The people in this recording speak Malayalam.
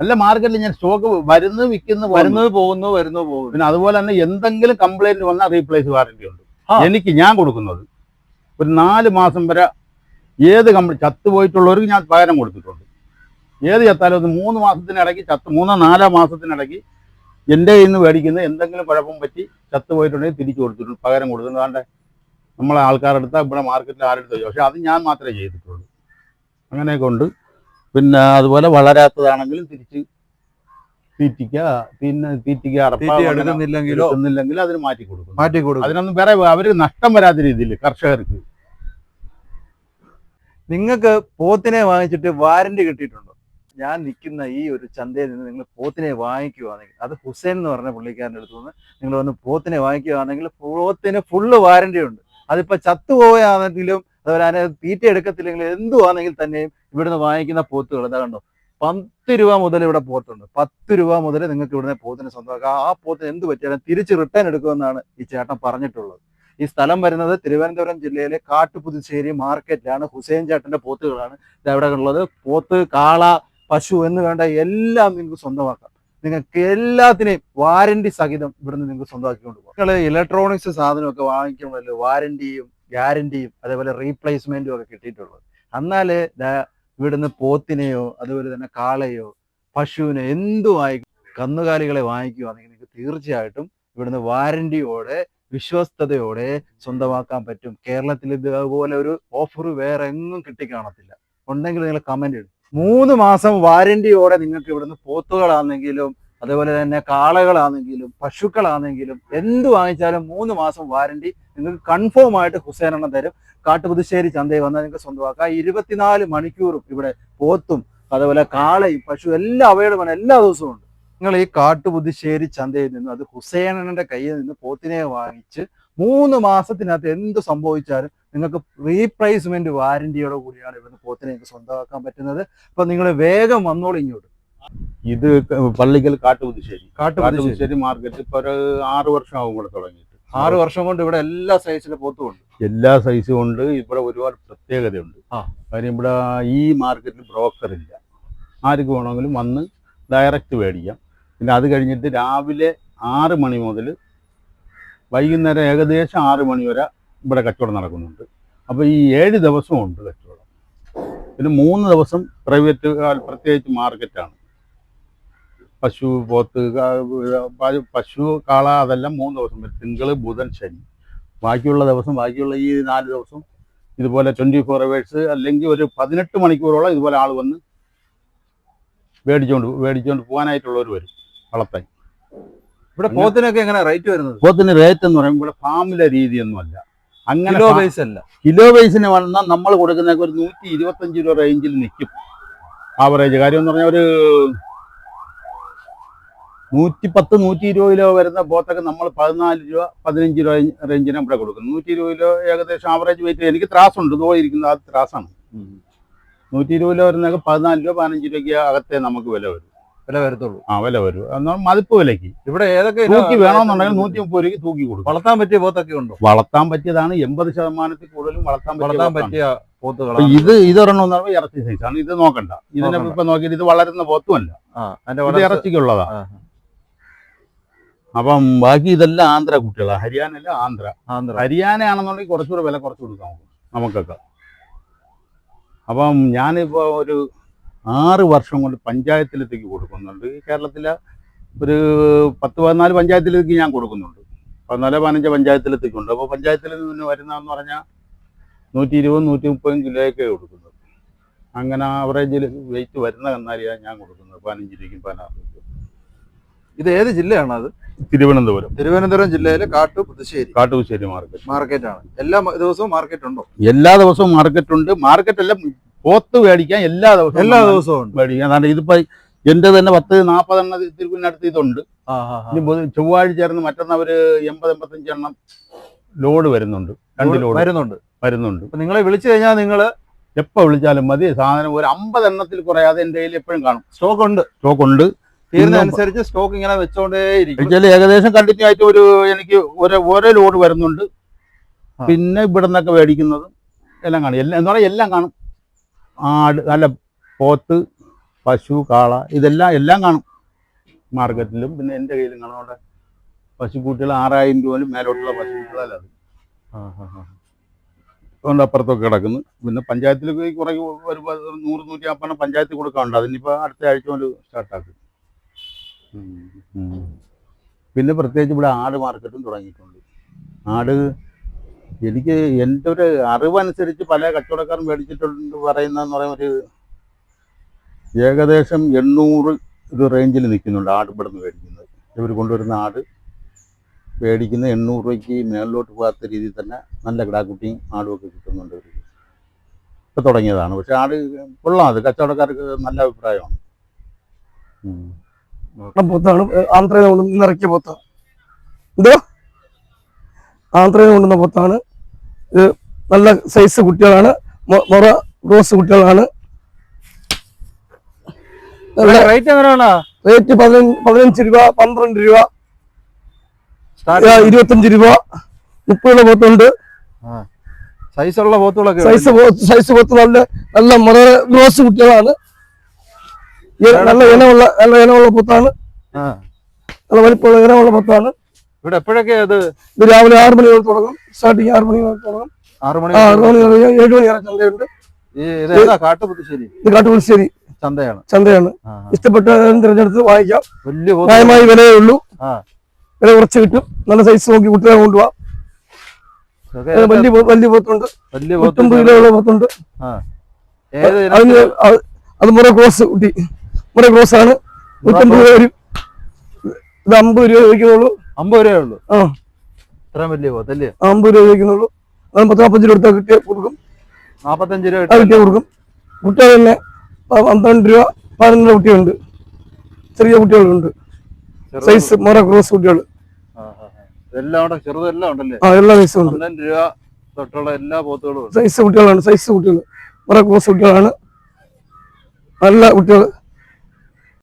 അല്ല മാർക്കറ്റിൽ ഞാൻ സ്റ്റോക്ക് വരുന്നു വിൽക്കുന്നു വരുന്നു വരുന്നത് പോകുന്നു വരുന്നു പോകുന്നു. പിന്നെ അതുപോലെ തന്നെ എന്തെങ്കിലും കംപ്ലൈന്റ് വന്നാൽ റീപ്ലേസ് വാറന്റി ഉണ്ട്. എനിക്ക് ഞാൻ കൊടുക്കുന്നത് ഒരു നാല് മാസം വരെ ഏത് കമ്പനി ചത്തുപോയിട്ടുള്ളവർക്ക് ഞാൻ പകരം കൊടുത്തിട്ടുണ്ട്. ഏത് ചത്താലും ഒന്ന് മൂന്ന് മാസത്തിനിടയ്ക്ക് ചത്ത് മൂന്നോ നാലോ മാസത്തിനിടയ്ക്ക് എന്റെ കയ്യിൽ നിന്ന് മേടിക്കുന്ന എന്തെങ്കിലും കുഴപ്പം പറ്റി ചത്തുപോയിട്ടുണ്ടെങ്കിൽ തിരിച്ചു കൊടുത്തിട്ടുണ്ട് പകരം കൊടുത്തിട്ടുണ്ട് അതാണ്ട് നമ്മളെ ആൾക്കാരെടുത്താൽ ഇവിടെ മാർക്കറ്റിൽ ആരെടുത്തോ പക്ഷെ അത് ഞാൻ മാത്രമേ ചെയ്തിട്ടുള്ളൂ. അങ്ങനെയൊക്കെ ഉണ്ട്. പിന്നെ അതുപോലെ വളരാത്തതാണെങ്കിലും തിരിച്ച് തീറ്റിക്ക പിന്നെ തീറ്റിക്ക അടപ്പ തീറ്റി അങ്ങനെ എടുക്കുന്നില്ലെങ്കിലോ? അതിന് മാറ്റി കൊടുക്കും മാറ്റി കൊടുക്കും അതിനൊന്നും വേറെ അവർക്ക് നഷ്ടം വരാത്ത രീതിയിൽ കർഷകർക്ക്. നിങ്ങൾക്ക് പോത്തിനെ വാങ്ങിച്ചിട്ട് വാറന്റി കിട്ടിയിട്ടുണ്ടോ? ഞാൻ നിൽക്കുന്ന ഈ ഒരു ചന്തയിൽ നിന്ന് നിങ്ങൾ പോത്തിനെ വാങ്ങിക്കുവാണെങ്കിൽ അത് ഹുസൈൻ എന്ന് പറഞ്ഞ പുള്ളിക്കാരന്റെ അടുത്ത് നിന്ന് നിങ്ങൾ വന്ന് പോത്തിനെ വാങ്ങിക്കുകയാണെങ്കിൽ പോത്തിന് ഫുള്ള് വാരന്റി ഉണ്ട്. അതിപ്പോൾ ചത്തുപോയാണെങ്കിലും അതുപോലെ അതിനെ തീറ്റ എടുക്കത്തില്ലെങ്കിൽ എന്തുവാണെങ്കിൽ തന്നെയും ഇവിടുന്ന് വാങ്ങിക്കുന്ന പോത്തുകൾ എന്താ കണ്ടോ? പത്ത് രൂപ മുതൽ ഇവിടെ പോത്തുണ്ട്. പത്ത് രൂപ മുതൽ നിങ്ങൾക്ക് ഇവിടുന്ന് പോത്തിന് സ്വന്തമാക്കാം. ആ പോത്തിന് എന്ത് പറ്റിയാലും തിരിച്ച് റിട്ടേൺ എടുക്കുമെന്നാണ് ഈ ചേട്ടൻ പറഞ്ഞിട്ടുള്ളത്. ഈ സ്ഥലം വരുന്നത് തിരുവനന്തപുരം ജില്ലയിലെ കാട്ടുപുതുശ്ശേരി മാർക്കറ്റിലാണ്. ഹുസൈൻ ചേട്ടന്റെ പോത്തുകളാണ് ഇത് അവിടെ ഉള്ളത്. പോത്ത് കാള പശു എന്ന് വേണ്ട എല്ലാം നിങ്ങൾക്ക് സ്വന്തമാക്കാം. നിങ്ങൾക്ക് എല്ലാത്തിനെയും വാരണ്ടി സഹിതം ഇവിടുന്ന് നിങ്ങൾക്ക് സ്വന്തമാക്കിക്കൊണ്ട് പോകാം. നിങ്ങൾ ഇലക്ട്രോണിക്സ് സാധനമൊക്കെ വാങ്ങിക്കുമ്പോൾ വാരണ്ടിയും ഗ്യാരണ്ടിയും അതേപോലെ റീപ്ലേസ്മെന്റും ഒക്കെ കിട്ടിയിട്ടുള്ളത്. എന്നാൽ ഇവിടുന്ന് പോത്തിനെയോ അതുപോലെ തന്നെ കാളയോ പശുവിനെ എന്തു വായി കന്നുകാലികളെ വാങ്ങിക്കുകയാണെങ്കിൽ നിങ്ങൾക്ക് തീർച്ചയായിട്ടും ഇവിടുന്ന് വാരണ്ടിയോടെ വിശ്വസ്തയോടെ സ്വന്തമാക്കാൻ പറ്റും. കേരളത്തിൽ ഇതുപോലെ ഒരു ഓഫർ വേറെ എങ്ങും കിട്ടിക്കാണത്തില്ല. ഉണ്ടെങ്കിൽ നിങ്ങൾ കമന്റ് ഇടും. മൂന്ന് മാസം വാരണ്ടിയോടെ നിങ്ങൾക്ക് ഇവിടുന്ന് പോത്തുകളാണെങ്കിലും അതേപോലെ തന്നെ കാളകളാണെങ്കിലും പശുക്കളാണെങ്കിലും എന്ത് വാങ്ങിച്ചാലും മൂന്ന് മാസം വാരണ്ടി നിങ്ങൾക്ക് കൺഫേം ആയിട്ട് ഹുസൈൻ ഹുസൈനെണ്ണം തരും. കാട്ടുപുതുശ്ശേരി ചന്തയിൽ വന്നാൽ നിങ്ങൾക്ക് സ്വന്തമാക്കാം. ഇരുപത്തിനാല് മണിക്കൂറും ഇവിടെ പോത്തും അതേപോലെ കാളയും പശു എല്ലാം അവൈലബിൾ എല്ലാ ദിവസവും ഉണ്ട്. നിങ്ങൾ ഈ കാട്ടുപുതുശ്ശേരി ചന്തയിൽ നിന്ന് അത് ഹുസൈനന്റെ കയ്യിൽ നിന്ന് പോത്തിനെ വാങ്ങിച്ച് മൂന്ന് മാസത്തിനകത്ത് എന്ത് സംഭവിച്ചാലും നിങ്ങൾക്ക് റീപ്ലേസ്മെന്റ് വാരണ്ടിയോടെ കൂടിയാണ് ഇവിടുന്ന് പോത്തിനെ നിങ്ങൾക്ക് സ്വന്തമാക്കാൻ പറ്റുന്നത്. അപ്പൊ നിങ്ങൾ വേഗം വന്നോളൂ ഇങ്ങോട്ട്. ഇത് പള്ളിക്കൽ കാട്ടുപുതുശ്ശേരി. കാട്ടുപുതുശ്ശേരി. മാർക്കറ്റ് ഇപ്പൊ ഒരു ആറ് ആവും ഇവിടെ തുടങ്ങിയിട്ട്. ആറ് വർഷം കൊണ്ട് ഇവിടെ എല്ലാ സൈസിലെ പോത്തും ഉണ്ട്. എല്ലാ സൈസും ഉണ്ട്. ഇവിടെ ഒരുപാട് പ്രത്യേകതയുണ്ട്. കാര്യം ഇവിടെ ഈ മാർക്കറ്റിൽ ബ്രോക്കർ ഇല്ല. ആർക്ക് വേണമെങ്കിലും വന്ന് ഡയറക്റ്റ് മേടിക്കാം. പിന്നെ അത് കഴിഞ്ഞിട്ട് രാവിലെ ആറ് മണി മുതൽ വൈകുന്നേരം ഏകദേശം ആറ് മണി വരെ ഇവിടെ കച്ചവടം നടക്കുന്നുണ്ട്. അപ്പോൾ ഈ ഏഴ് ദിവസം ഉണ്ട് കച്ചവടം. പിന്നെ മൂന്ന് ദിവസം പ്രൈവറ്റ് പ്രത്യേകിച്ച് മാർക്കറ്റാണ്. പശു പോത്ത് പശു കാള അതെല്ലാം മൂന്ന് ദിവസം വരും. തിങ്കൾ ബുധൻ ശനി. ബാക്കിയുള്ള ദിവസം ബാക്കിയുള്ള ഈ നാല് ദിവസം ഇതുപോലെ ട്വന്റി ഫോർ അവേഴ്സ് അല്ലെങ്കിൽ ഒരു പതിനെട്ട് മണിക്കൂറോളം ഇതുപോലെ ആൾ വന്ന് മേടിച്ചുകൊണ്ട് മേടിച്ചുകൊണ്ട് പോകാനായിട്ടുള്ളവർ വരും വളർത്താൻ. ഇവിടെ പോത്തിനൊക്കെ എങ്ങനെ റേറ്റ് വരുന്നത്? പോത്തിന് റേറ്റ് എന്ന് പറയുമ്പോൾ ഇവിടെ ഫാമിലെ രീതിയൊന്നുമല്ല. അങ്ങനെ കിലോ ബേസ് അല്ല. കിലോ ബേസിന് വന്നാൽ നമ്മൾ കൊടുക്കുന്ന ഒരു നൂറ്റി ഇരുപത്തഞ്ച് രൂപ റേഞ്ചിൽ നിൽക്കും. ആവറേജ് കാര്യം എന്ന് പറഞ്ഞാൽ ഒരു നൂറ്റി പത്ത് നൂറ്റി ഇരുപത് കിലോ വരുന്ന പോത്തൊക്കെ നമ്മൾ പതിനാല് രൂപ പതിനഞ്ച് രൂപ റേഞ്ചിന് ഇവിടെ കൊടുക്കുന്നു. നൂറ്റി ഇരുപത് കിലോ ഏകദേശം ആവറേജ് വെയിറ്റ് എനിക്ക് ത്രാസുണ്ട് ഇതുപോലെ ഇരിക്കുന്നത് ആ ത്രാസാണ്. നൂറ്റി ഇരുപത് കിലോ വരുന്നൊക്കെ പതിനാല് രൂപ പതിനഞ്ച് രൂപയ്ക്ക് അകത്തെ നമുക്ക് വില വരും. വില വരത്തുള്ളൂ. ആ വില വരും. എന്നാൽ മതിപ്പ് വിലയ്ക്ക്. ഇവിടെ ഏതൊക്കെ തൂക്കി വേണമെന്നുണ്ടെങ്കിൽ നൂറ്റി മുപ്പത് രൂപയ്ക്ക് തൂക്കി കൊടുക്കും. വളർത്താൻ പറ്റിയ പോത്തൊക്കെ ഉണ്ടോ? വളർത്താൻ പറ്റിയതാണ്. എൺപത് ശതമാനത്തിൽ കൂടുതലും വളർത്താൻ വളർത്താൻ പറ്റിയ പോത്തുകളാണ് ഇത് ഇതൊരെണ്ണം എന്ന് പറയുമ്പോൾ ഇറച്ചി സൈസാണ് ഇത് നോക്കണ്ട. ഇതിനെ. ഇപ്പൊ നോക്കിയിട്ട് ഇത് വളരുന്ന പോത്തുമല്ല ഇത് വളർച്ച ഇറച്ചിക്കുള്ളതാ. ആ, അപ്പം ബാക്കി ഇതെല്ലാം ആന്ധ്ര കുട്ടികളാണ് ഹരിയാനല്ല ആന്ധ്ര. ആന്ധ്ര. ഹരിയാന ആണെന്നുണ്ടെങ്കിൽ കുറച്ചുകൂടെ വില കുറച്ച് കൊടുക്കാം നമുക്ക് നമുക്കൊക്കെ. അപ്പം ഞാനിപ്പോൾ ഒരു ആറ് വർഷം കൊണ്ട് പഞ്ചായത്തിലെത്തേക്ക് കൊടുക്കുന്നുണ്ട്. കേരളത്തിലെ ഒരു പത്ത് പതിനാല് പഞ്ചായത്തിലേക്ക് ഞാൻ കൊടുക്കുന്നുണ്ട്. പതിനാല് പതിനഞ്ച് പഞ്ചായത്തിലെത്തിക്കുണ്ട് അപ്പോൾ പഞ്ചായത്തിൽ നിന്ന് വരുന്നതെന്ന് പറഞ്ഞാൽ നൂറ്റി ഇരുപത് നൂറ്റി മുപ്പതും കിലോയൊക്കെ കൊടുക്കുന്നത്. അങ്ങനെ ആവറേജിൽ വെയിറ്റ് വരുന്ന കന്നാലിയാണ് ഞാൻ കൊടുക്കുന്നത്. പതിനഞ്ച് രൂപയ്ക്കും പതിനാറ് ഇത് ഏത് ജില്ലയാണ് അത്? തിരുവനന്തപുരം. തിരുവനന്തപുരം ജില്ലയിലെ കാട്ടു പുതുശ്ശേരി കാട്ടുകുശ്ശേരി മാർക്കറ്റ്. മാർക്കറ്റ് ആണ് എല്ലാ ദിവസവും മാർക്കറ്റ് ഉണ്ടോ എല്ലാ ദിവസവും മാർക്കറ്റ് ഉണ്ട് മാർക്കറ്റ് എല്ലാം പോത്ത് മേടിക്കാൻ എല്ലാ ദിവസവും എല്ലാ ദിവസവും മേടിക്കാൻ അതാണ് ഇതിപ്പോ എന്റെ തന്നെ പത്ത് നാൽപ്പതെണ്ണം തിരുവനന്തപുരത്ത് ഇതുണ്ട് ചൊവ്വാഴ്ച ചേർന്ന് മറ്റന്നാ ഒരു എൺപത് എൺപത്തഞ്ച് എണ്ണം ലോഡ് വരുന്നുണ്ട്. രണ്ട് ലോഡ് വരുന്നുണ്ട്. വരുന്നുണ്ട്. നിങ്ങളെ വിളിച്ചു കഴിഞ്ഞാൽ നിങ്ങൾ എപ്പോ വിളിച്ചാലും മതി. സാധനം ഒരു അമ്പത് എണ്ണത്തിൽ കുറയാതെ എന്റെ കയ്യിൽ എപ്പോഴും കാണും. സ്റ്റോക്ക് ഉണ്ട് സ്റ്റോക്ക് ഉണ്ട് തീരുന്ന അനുസരിച്ച് സ്റ്റോക്ക് ഇങ്ങനെ വെച്ചോണ്ടേ ഏകദേശം കണ്ടിന്യൂ ആയിട്ട് ഒരു എനിക്ക് ഓരോ ഓരോ ലോഡ് വരുന്നുണ്ട്. പിന്നെ ഇവിടെ നിന്നൊക്കെ മേടിക്കുന്നതും എല്ലാം കാണും. എല്ലാം എന്ന് പറഞ്ഞാൽ എല്ലാം കാണും. ആട് അല്ല പോത്ത് പശു കാള ഇതെല്ലാം എല്ലാം കാണും. മാർക്കറ്റിലും പിന്നെ എന്റെ കയ്യിലും കാണും. അവിടെ പശുക്കുട്ടികൾ ആറായിരം രൂപയിലും മേലോട്ടുള്ള പശുക്കുട്ടികളല്ല അത്. അതുകൊണ്ട് അപ്പുറത്തൊക്കെ കിടക്കുന്നു. പിന്നെ പഞ്ചായത്തിലൊക്കെ കുറേ വരുമ്പോൾ നൂറ് നൂറ്റി അമ്പത് പഞ്ചായത്തിൽ കൊടുക്കാറുണ്ട്. അതിനിപ്പോൾ അടുത്ത ആഴ്ച മുതൽ സ്റ്റാർട്ടാക്കും. പിന്നെ പ്രത്യേകിച്ച് ഇവിടെ ആട് മാർക്കറ്റും തുടങ്ങിയിട്ടുണ്ട്. ആട് എനിക്ക് എന്റെ ഒരു അറിവനുസരിച്ച് പല കച്ചവടക്കാരും മേടിച്ചിട്ടുണ്ട് പറയുന്നതെന്ന് പറയുന്ന ഒരു ഏകദേശം എണ്ണൂറ് ഒരു റേഞ്ചിൽ നിൽക്കുന്നുണ്ട് ആട് ഇവിടെ നിന്ന് മേടിക്കുന്നത്. ഇവർ കൊണ്ടുവരുന്ന ആട് മേടിക്കുന്ന എണ്ണൂറ് രൂപയ്ക്ക് മേളിലോട്ട് പോകാത്ത രീതിയിൽ തന്നെ നല്ല കിടാക്കുട്ടിയും ആടും ഒക്കെ കിട്ടുന്നുണ്ട് ഇവർക്ക്. ഇപ്പം തുടങ്ങിയതാണ്. പക്ഷെ ആട് കൊള്ളാം. അത് കച്ചവടക്കാർക്ക് നല്ല അഭിപ്രായമാണ്. പോത്താണ് ആന്ധ്രയിൽ കൊണ്ട് ഇറക്കിയ പോത്താണ് എന്തോ ആന്ധ്രയിൽ കൊണ്ടുവന്ന പൊത്താണ്. ഇത് നല്ല സൈസ് കുട്ടികളാണ്. മൊറ റോസ് കുട്ടികളാണ്. റേറ്റ് പതിനഞ്ച് രൂപ പന്ത്രണ്ട് രൂപ. ഇരുപത്തഞ്ച് രൂപ. മുപ്പതുള്ള പോത്തുണ്ട്. സൈസുള്ള പോത്തുകളൊക്കെ സൈസ് സൈസ് പോത്ത് നല്ല നല്ല മൊറ റോസ് കുട്ടികളാണ്. നല്ല ഇനമുള്ള നല്ല ഇനമുള്ള പുത്താണ്. നല്ല വലിപ്പമുള്ള ഇനമുള്ള പുത്താണ്. ഇവിടെ എപ്പോഴൊക്കെ അത് ഇത് രാവിലെ ആറ് മണി മുതൽ തുടങ്ങും. സ്റ്റാർട്ടിങ് ആറ് മണി മുതൽ തുടങ്ങും. ആറു മണി ആറ് മണി ഏഴ് മണി വരെ ചന്തയുണ്ട്. ഇത് കാട്ടുപുതുശ്ശേരി. ഇത് കാട്ടുപുളിശ്ശേരി ചന്തയാണ്. ചന്തയാണ്. ഇഷ്ടപ്പെട്ട തിരഞ്ഞെടുത്ത് വാങ്ങിക്കാം. ന്യായമായ വിലയേ ഉള്ളൂ. വില കുറച്ച് കിട്ടും. നല്ല സൈസ് നോക്കി കുട്ടികളെ കൊണ്ടുപോവാം വലിയ വലിയ പോത്തുണ്ട് വലിയ പോത്ത് നൂറ്റമ്പത് കിലോയുള്ള പോത്തുണ്ട്? അതിന് അത് അത് മുറ ക്രോസ് കുട്ടി. മുറ ക്രോസ് ആണ് നൂറ്റമ്പത് രൂപ വരും. ഇത് അമ്പത് രൂപ ചോദിക്കുന്നുള്ളൂ. അമ്പത് രൂപയേ ഉള്ളൂ? ആ. ഇത്രയും വലിയ പോത്ത് അല്ലേ? ആ, അമ്പത് രൂപ ചോദിക്കുന്നുള്ളൂ. അത് പത്ത് നാൽപ്പത്തഞ്ച് രൂപ എടുത്താൽ കിട്ടിയ കൊടുക്കും. നാൽപ്പത്തഞ്ച് രൂപ അത് കിട്ടിയ കൊടുക്കും. കുട്ടികൾ തന്നെ പന്ത്രണ്ട് രൂപ പതിനൊന്ന് രൂപ കുട്ടികളുണ്ട്. ചെറിയ കുട്ടികളുണ്ട്. സൈസ് മോറ ക്രോസ് കുട്ടികൾ. ചെറുതെല്ലാം ഉണ്ടല്ലേ? ആ എല്ലാ സൈസും ഉണ്ട്. പന്ത്രണ്ട് രൂപ തൊട്ടുള്ള എല്ലാ പോത്തുകളും സൈസ് കുട്ടികളാണ് സൈസ് കുട്ടികൾ. കുറെ ക്രോസ് കുട്ടികളാണ്. നല്ല കുട്ടികൾ.